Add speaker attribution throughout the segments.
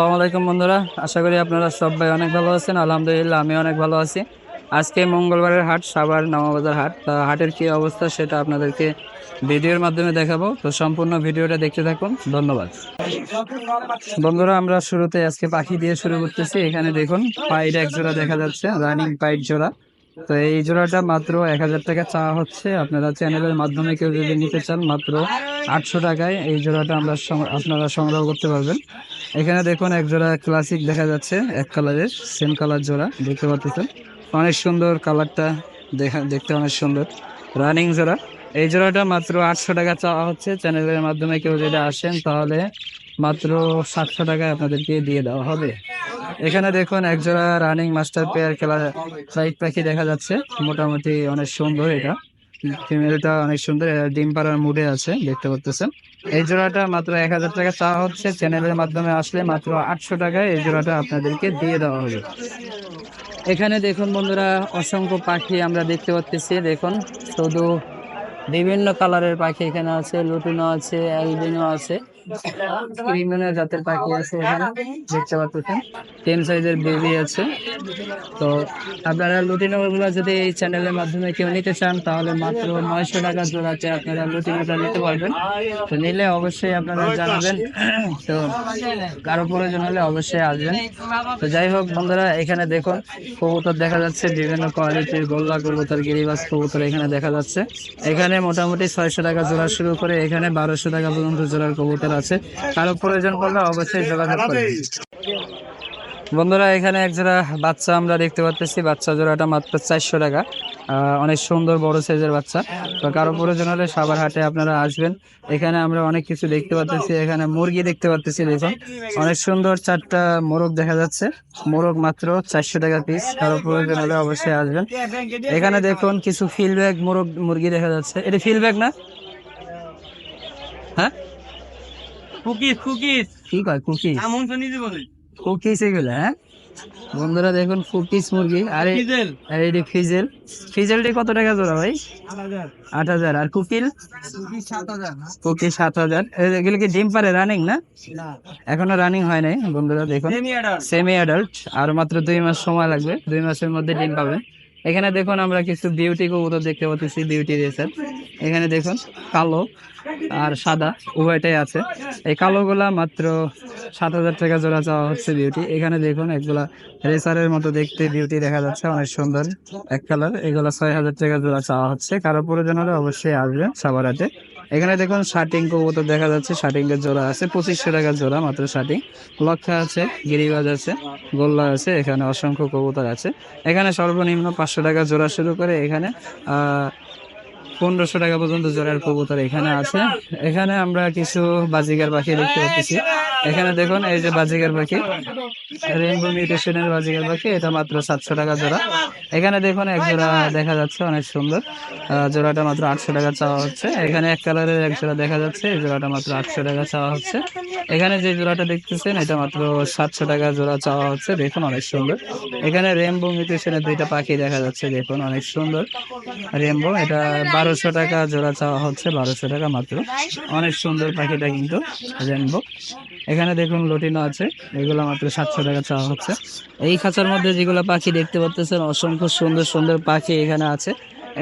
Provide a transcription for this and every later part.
Speaker 1: আসসালামু আলাইকুম বন্ধুরা, আশা করি আপনারা সবাই অনেক ভালো আছেন। আলহামদুলিল্লাহ আমি অনেক ভালো আছি। আজকে মঙ্গলবারের হাট, সাভার নামাবাজার হাট। তা হাটের কি অবস্থা সেটা আপনাদেরকে ভিডিওর মাধ্যমে দেখাবো। তো সম্পূর্ণ ভিডিওটা দেখতে থাকুন। ধন্যবাদ। বন্ধুরা, আমরা শুরুতে আজকে পাখি দিয়ে শুরু করতেছি। এখানে দেখুন, পাইট এক জোড়া দেখা যাচ্ছে, রানিং পাইট জোড়া। তো এই জোড়াটা মাত্র এক হাজার টাকা চাওয়া হচ্ছে। আপনারা চ্যানেলের মাধ্যমে কেউ যদি নিতে চান, মাত্র আটশো টাকায় এই জোড়াটা আমরা আপনারা সংগ্রহ করতে পারবেন। এখানে দেখুন এক জোড়া ক্লাসিক দেখা যাচ্ছে, এক কালারের সেম কালার জোড়া, দেখতে পাচ্ছেন অনেক সুন্দর কালারটা দেখা, দেখতে অনেক সুন্দর। রানিং জোড়া। এই জোড়াটা মাত্র আটশো টাকা চাওয়া হচ্ছে। চ্যানেলের মাধ্যমে কেউ যদি আসেন, তাহলে মাত্র সাতশো টাকায় আপনাদেরকে দিয়ে দেওয়া হবে। এখানে দেখুন এক জোড়া রানিং মাস্টার পেয়ার খেলা ফ্লাইট পাখি দেখা যাচ্ছে। মোটামুটি অনেক সুন্দর এটা। ফিমেলটা অনেক সুন্দর ডিম পাড়ার মুডে আছে, দেখতে পাচ্ছেন এই জোড়াটা মাত্র এক হাজার টাকা চাওয়া হচ্ছে, চ্যানেলের মাধ্যমে আসলে মাত্র আটশো টাকায় এই জোড়াটা আপনাদেরকে দিয়ে দেওয়া হবে। এখানে দেখুন বন্ধুরা, অসংখ্য পাখি আমরা দেখতে পাচ্ছি দেখুন, শুধু বিভিন্ন কালারের পাখি এখানে আছে, লুটুনো আছে, অ্যালবিনো আছে। ক্রিমিনো জাতের পাখি আছে এখানে, দেখতে পাচ্ছেন? টেন সাইজের বেবি আছে। তো আপনারা লুটিনো গুলো যদি এই চ্যানেলের মাধ্যমে কেউ নিতে চান, তাহলে মাত্র নয়শো টাকা জোড়াতে আপনারা লুটিনোটা নিতে পারবেন। তো নিলে অবশ্যই আপনারা জানাবেন। তো কারও প্রয়োজন হলে অবশ্যই আসবেন। তো যাই হোক বন্ধুরা, এখানে দেখুন, কবুতর দেখা যাচ্ছে, বিভিন্ন কোয়ালিটির গোল্লা কবুতর গিরিবাস কবুতর এখানে দেখা যাচ্ছে। এখানে মোটামুটি ছয়শো টাকা জোড়া শুরু করে এখানে বারোশো টাকা পর্যন্ত জোড়ার কবুতর আছে। কারও প্রয়োজন পড়লে অবশ্যই যোগাযোগ করবেন। বন্ধুরা, এখানে এক জোড়া বাচ্চা আমরা দেখতে পাচ্ছি। বাচ্চা জোড়াটা মাত্র চারশো টাকা। অনেক সুন্দর, বড় সাইজের বাচ্চা। তো কারও প্রয়োজন হলে সাবার হাটে আপনারা আসবেন। এখানে আমরা অনেক কিছু দেখতে পাচ্ছি। এখানে মুরগি দেখতে পাচ্ছি, দেখুন। অনেক সুন্দর চারটা মোরগ দেখা যাচ্ছে। মোরগ মাত্র চারশো টাকা পিস কারও প্রয়োজন হলে অবশ্যই আসবেন। এখানে দেখুন কিছু ফিল ব্যাগ মোরগ, মুরগি দেখা যাচ্ছে। এটা ফিল ব্যাগ না? হ্যাঁ?
Speaker 2: Cookies cookies.
Speaker 1: কি কয় কুকি
Speaker 2: এমন তো নিতে
Speaker 1: কুকিজ এগুলো হ্যাঁ? বন্ধুরা দেখুন কুকিজ মুরগি। আরে এই ফিজেল। ফিজেলটি কত টাকা জোড়া ভাই? আট হাজার। আর কুকিল কুকি সাত হাজার এগুলো কি ডিম পারে রানিং না? এখনও রানিং হয় নাই বন্ধুরা দেখুন।
Speaker 2: সেমি অ্যাডাল্ট
Speaker 1: সেমি অ্যাডাল্ট আর মাত্র দুই মাস সময় লাগবে দুই মাসের মধ্যে ডিম পাবে। এখানে দেখুন আমরা কিছু বিউটি কবুতর দেখতে পাচ্ছি বিউটি রেসার এখানে দেখুন, কালো আর সাদা, উভয়টাই আছে। এই কালোগুলা মাত্র সাত হাজার টাকা জোড়া চাওয়া হচ্ছে বিউটি এখানে দেখুন, একগুলা রেসারের মতো দেখতে বিউটি দেখা যাচ্ছে, অনেক সুন্দর এক কালার এগুলা ছয় হাজার টাকা জোড়া চাওয়া হচ্ছে। কারও প্রয়োজন হলে অবশ্যই আসবে সাবারাতে এখানে দেখুন শার্টিং কবুতর দেখা যাচ্ছে শার্টিং এর জোড়া আছে, পঁচিশশো টাকার জোড়া মাত্র শার্টিং। লক্ষা আছে, গিরিবাজ আছে, গোল্লা আছে, এখানে অসংখ্য কবুতর আছে। এখানে সর্বনিম্ন পাঁচশো টাকা জোড়া শুরু করে এখানে পনেরোশো টাকা পর্যন্ত জোড়ার কবুতর এখানে আছে। এখানে আমরা কিছু বাজিকার পাখি দেখতে পাচ্ছি। এখানে দেখুন, এই যে বাজিকার পাখি। রেইনবো মিউটেশনের বাজিকার পাখি, এটা মাত্র সাতশো টাকা জোড়া। এখানে দেখুন, এক জোড়া দেখা যাচ্ছে, অনেক সুন্দর। জোড়াটা মাত্র আটশো টাকা চাওয়া হচ্ছে। এখানে এক কালারের এক জোড়া দেখা যাচ্ছে, এই জোড়াটা মাত্র আটশো টাকা চাওয়া হচ্ছে। এখানে যে জোড়াটা দেখতেছেন, এটা মাত্র সাতশো টাকা জোড়া চাওয়া হচ্ছে। দেখুন, অনেক সুন্দর। এখানে রেমবো মিউটেশনের দুইটা পাখি দেখা যাচ্ছে, দেখুন, অনেক সুন্দর। রেমবো এটা বারোশো টাকা জোড়া চাওয়া হচ্ছে, বারোশো টাকা মাত্র। অনেক সুন্দর পাখিটা কিন্তু রেনবো এখানে দেখুন লটিনো আছে, এগুলো মাত্র সাতশো টাকা চাওয়া হচ্ছে। এই খাঁচার মধ্যে যেগুলো পাখি দেখতে পাচ্ছেন, অসংখ্য সুন্দর সুন্দর পাখি এখানে আছে।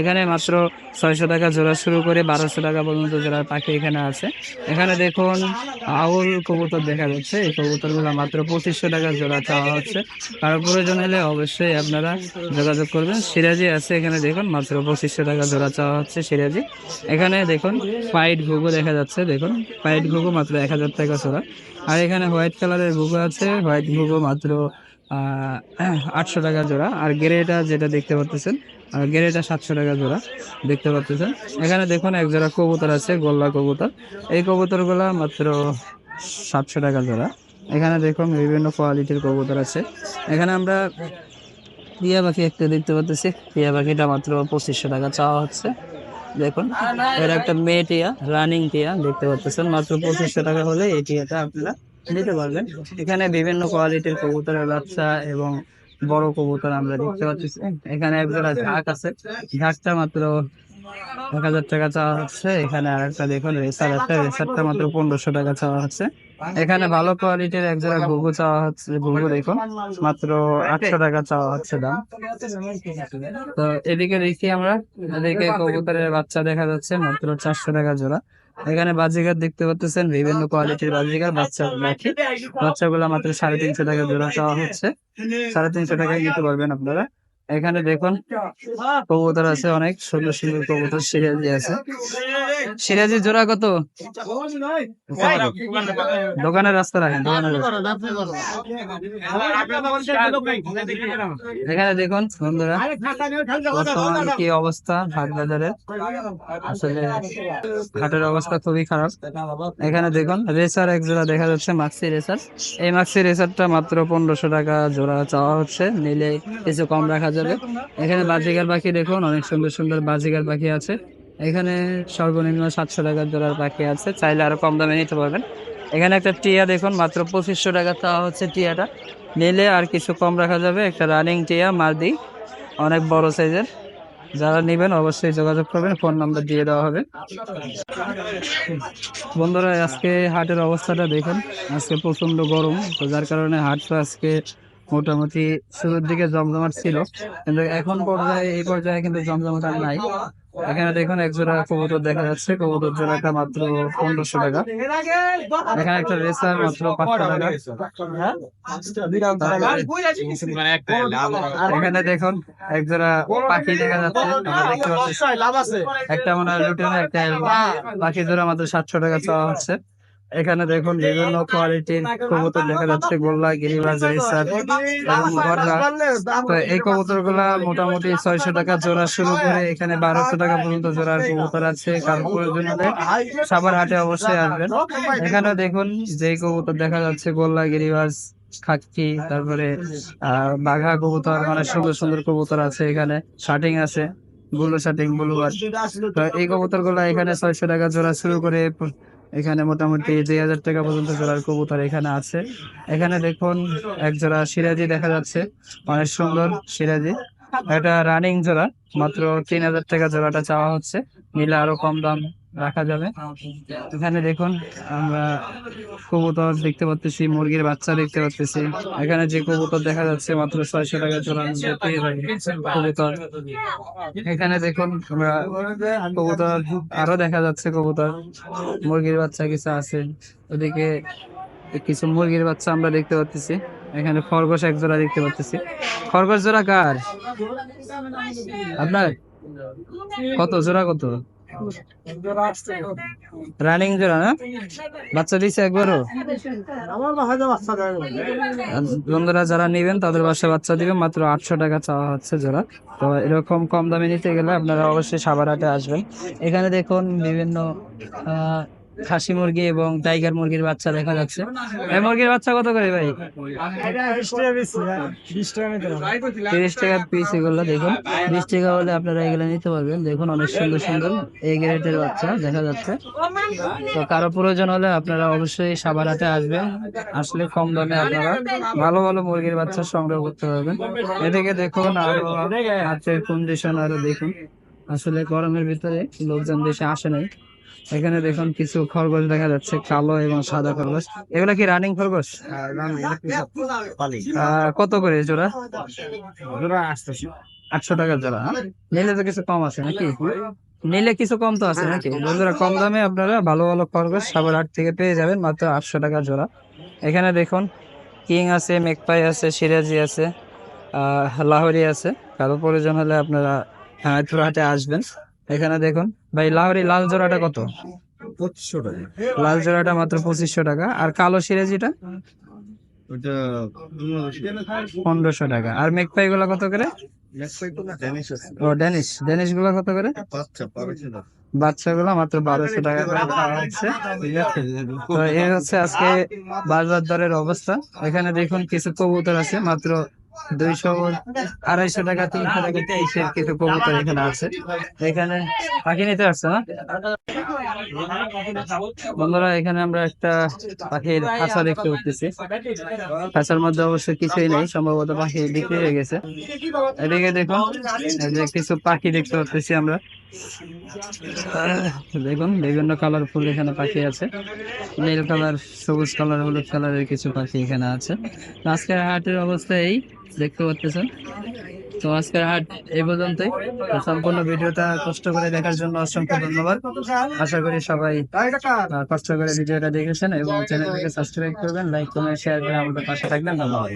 Speaker 1: এখানে মাত্র ছয়শো টাকা জোড়া শুরু করে বারোশো টাকা পর্যন্ত জোড়ার পাখি এখানে আছে। এখানে দেখুন, আউল কবুতর দেখা যাচ্ছে। এই কবুতরগুলো মাত্র পঁচিশশো টাকা জোড়া চাওয়া হচ্ছে। কারও প্রয়োজন হলে অবশ্যই আপনারা যোগাযোগ করবেন। সিরাজি আছে এখানে, দেখুন, মাত্র পঁচিশশো টাকা জোড়া চাওয়া হচ্ছে সিরাজি। এখানে দেখুন পাইট ঘুঘু দেখা যাচ্ছে, দেখুন। পাইট ঘুঘু মাত্র এক হাজার টাকা জোড়া। আর এখানে হোয়াইট কালারের ঘুঘু আছে। হোয়াইট ঘুঘু মাত্র আটশো টাকা জোড়া। আর গ্রেটা যেটা দেখতে পাচ্ছেন আর গ্রেটা সাতশো টাকা জোড়া দেখতে পাচ্ছেন এখানে দেখুন, এক জোড়া কবুতর আছে, গোল্লা কবুতর। এই কবুতরগুলা মাত্র সাতশো টাকা জোড়া। এখানে দেখুন, বিভিন্ন কোয়ালিটির কবুতর আছে। এখানে আমরা টিয়া পাখি একটা দেখতে পাচ্ছি টিয়া পাখিটা মাত্র পঁচিশশো টাকা চাওয়া হচ্ছে। দেখুন, এর একটা মেয়ে টিয়া রানিং টিয়া দেখতে পাচ্ছেন মাত্র পঁচিশশো টাকা হলে এই টিয়াটা আপনারা নিতে পারবেন। এখানে বিভিন্ন কোয়ালিটির কবুতরের বাচ্চা এবং বড় কবুতর আমরা দেখতে পাচ্ছি। এখানে একজোড়া ঝাঁক আছে। ঝাঁকটা মাত্র এক হাজার টাকা চাওয়া হচ্ছে। এখানে আরেকটা দেখুন, রেসার একটা রেসারটা মাত্র পনেরোশো টাকা চাওয়া হচ্ছে। এখানে ভালো কোয়ালিটির এক জোড়া ঘুঘু চাওয়া হচ্ছে, ঘুঘু দেখুন, মাত্র আটশো টাকা চাওয়া হচ্ছে দাম। তো এদিকে দেখি আমরা। এদিকে কবুতরের বাচ্চা দেখা যাচ্ছে, মাত্র চারশো টাকা জোড়া। এখানে বাজিকার দেখতে পাচ্ছেন বিভিন্ন কোয়ালিটির বাজিকার বাচ্চা বাকি। বাচ্চাগুলো মাত্র সাড়ে তিনশো টাকা জোড়া চাওয়া হচ্ছে। সাড়ে তিনশো টাকায় নিতে পারবেন আপনারা। এখানে দেখুন কবুতর আছে অনেক সুন্দর সুন্দর কবুতর সিরাজি আছে। সিরাজি জোড়া কত? দোকানের রাস্তা রাখেন এখানে দেখুন, বন্ধুরা কি অবস্থা হাট বাজারে আসলে হাটের অবস্থা খুবই খারাপ। এখানে দেখুন, রেসার এক জোড়া দেখা যাচ্ছে, মাক্সি রেসার। এই মাক্সি রেসারটা মাত্র পনেরোশো টাকা জোড়া চাওয়া হচ্ছে, নিলে কিছু কম রাখা যাবে। এখানে বাজিগার পাখি দেখুন, অনেক সুন্দর সুন্দর বাজিগার পাখি আছে। এখানে সর্বনিম্ন সাতশো টাকার জোড়ার পাখি আছে। চাইলে আরও কম দামে নিতে পারবেন। এখানে একটা টিয়া দেখুন, মাত্র পঁচিশশো টাকা চাওয়া হচ্ছে টিয়াটা। নিলে আর কিছু কম রাখা যাবে। একটা রানিং টিয়া মার্দি অনেক বড় সাইজের যারা নেবেন অবশ্যই যোগাযোগ করবেন ফোন নাম্বার দিয়ে দেওয়া হবে। বন্ধুরা, আজকে হাটের অবস্থাটা দেখুন। আজকে প্রচণ্ড গরম, তো যার কারণে হাটটা আজকে মোটামুটি শুরুর দিকে জমজমাট ছিল, কিন্তু এখন পর্যায়ে, এই পর্যায়ে কিন্তু জমজমাট আর নাই। এখানে দেখুন এক জোড়া কবুতর দেখা যাচ্ছে, কবুতর জোড়াটা মাত্র পনেরোশো টাকা। এখানে একটা রেসার মাত্র পাঁচশো টাকা। এখানে দেখুন এক জোড়া পাখি দেখা যাচ্ছে একটা মনে হয় লুটেনে, একটা পাখি জোড়া মাত্র সাতশো টাকা চাওয়া হচ্ছে। এখানে দেখুন বিভিন্ন কোয়ালিটির কবুতর দেখা যাচ্ছে গোল্লা গিরিবাজ রেসার এবং তো এই কবুতরগুলা মোটামুটি ছয়শো টাকা জোড়া শুরু করে এখানে বারোশো টাকা পর্যন্ত জোড়ার কবুতর আছে কারও প্রয়োজন হলে সাবার হাটে অবশ্যই আসবেন। এখানে দেখুন যে কবুতর দেখা যাচ্ছে গোল্লা গিরিবাজ খাকি তারপরে আহ বাঘা কবুতর অনেক সুন্দর সুন্দর কবুতর আছে এখানে। শার্টিং আছে গুলো শার্টিং ব্লু তো এই কবুতরগুলা এখানে ছয়শো টাকা জোড়া শুরু করে এখানে মোটামুটি দুই হাজার টাকা পর্যন্ত জোড়ার কবুতর এখানে আছে। এখানে দেখুন, এক জোড়া সিরাজি দেখা যাচ্ছে। অনেক সুন্দর সিরাজি। এটা রানিং জোড়া, মাত্র তিন হাজার টাকা জোড়াটা চাওয়া হচ্ছে। নিলে আরও কম দাম রাখা যাবে। এখানে দেখুন আমরা কবুতর দেখতে পাচ্ছি মুরগির বাচ্চা দেখতে পাচ্ছি এখানে যে কবুতর দেখা যাচ্ছে মাত্র ছয়শো টাকা মধ্যে কবুতর। এখানে দেখুন আমরা কবুতর আরও দেখা যাচ্ছে কবুতর। মুরগির বাচ্চা কিছু আছে। ওদিকে কিছু মুরগির বাচ্চা আমরা দেখতে পাচ্ছি এখানে খরগোশ এক জোড়া দেখতে পাচ্ছি খরগোশ জোড়া কার? আপনার? কত? জোড়া কত? রানিং না বাচ্চা একবারও বন্ধুরা যারা নিবেন, তাদের বাসায় বাচ্চা দিবেন। মাত্র আটশো টাকা চাওয়া হচ্ছে জোড়া। তো এরকম কম দামে নিতে গেলে আপনারা অবশ্যই সাবারহাটে আসবেন। এখানে দেখুন বিভিন্ন খাসি মুরগি এবং টাইগার মুরগির বাচ্চা দেখা যাচ্ছে। এই মুরগির বাচ্চা কত করে ভাই? তিরিশ টাকা পিস এগুলো, দেখুন। বিশ টাকা হলে আপনারা এগুলো নিতে পারবেন। দেখুন, অনেক সুন্দর সুন্দর এই গ্রেটের বাচ্চা দেখা যাচ্ছে। তো কারও প্রয়োজন হলে আপনারা অবশ্যই সাবারাতে আসবেন। আসলে কম দামে আপনারা ভালো ভালো মুরগির বাচ্চা সংগ্রহ করতে পারবেন। এদিকে দেখুন, আরও হাতের কন্ডিশন আরও দেখুন। আসলে গরমের ভিতরে লোকজন বেশি আসে নাই। এখানে দেখুন কিছু খরগোশ দেখা যাচ্ছে কালো এবং সাদা খরগোশ। এগুলা কি রানিং খরগোশ? আহ, কত করে জোড়া? আটশো টাকা জোড়া হ্যাঁ? নিলে তো কিছু কম আছে নাকি? নিলে কিছু কম তো আছে নাকি? বন্ধুরা কম দামে আপনারা ভালো ভালো খরগোশ সাবার হাট থেকে পেয়ে যাবেন মাত্র আটশো টাকা জোড়া। এখানে দেখুন কিং আছে মেকপাই আছে সিরাজি আছে আহ, লাহোরি আছে। কারও প্রয়োজন হলে আপনারা হাটে আসবেন। এখানে দেখুন ভাই লাহোরি লাল জোড়াটা কত?
Speaker 2: পঁচিশশো টাকা।
Speaker 1: লাল জোড়াটা মাত্র পঁচিশশো টাকা। আর কালো সিরাজিটা পনেরোশো টাকা। আর মেকপাই গুলা কত করে? ও ড্যানিশ ড্যানিশগুলা কত করে? বাচ্চাগুলো মাত্র বারোশো টাকা করে হচ্ছে। তো এই হচ্ছে আজকে বাজার দরের অবস্থা। এখানে দেখুন কিছু কবুতর আছে মাত্র দুইশো আড়াইশো টাকা, তিনশো টাকা কিছু এখানে আছে? এখানে পাখি নিতে না? এখানে আমরা একটা খাঁচা দেখতে খাঁচার মধ্যে অবশ্য কিছুই নেই, সম্ভবত পাখি বিক্রি হয়ে গেছে। এদিকে দেখুন কিছু পাখি দেখতে পাচ্ছি আমরা। দেখুন, বিভিন্ন কালার ফুল এখানে পাখি আছে। নীল কালার, সবুজ কালার, হলুদ কালারের কিছু পাখি এখানে আছে। আজকের হাটের অবস্থা এই। দেখতে পাচ্ছেন তো আজকের হাট এই পর্যন্তই। সম্পূর্ণ ভিডিওটা কষ্ট করে দেখার জন্য অসংখ্য ধন্যবাদ। আশা করি সবাই কষ্ট করে ভিডিওটা দেখেছেন এবং চ্যানেলটিকে সাবস্ক্রাইব করবেন লাইক কমেন্ট শেয়ার করে আমাদের পাশে থাকবেন। ধন্যবাদ।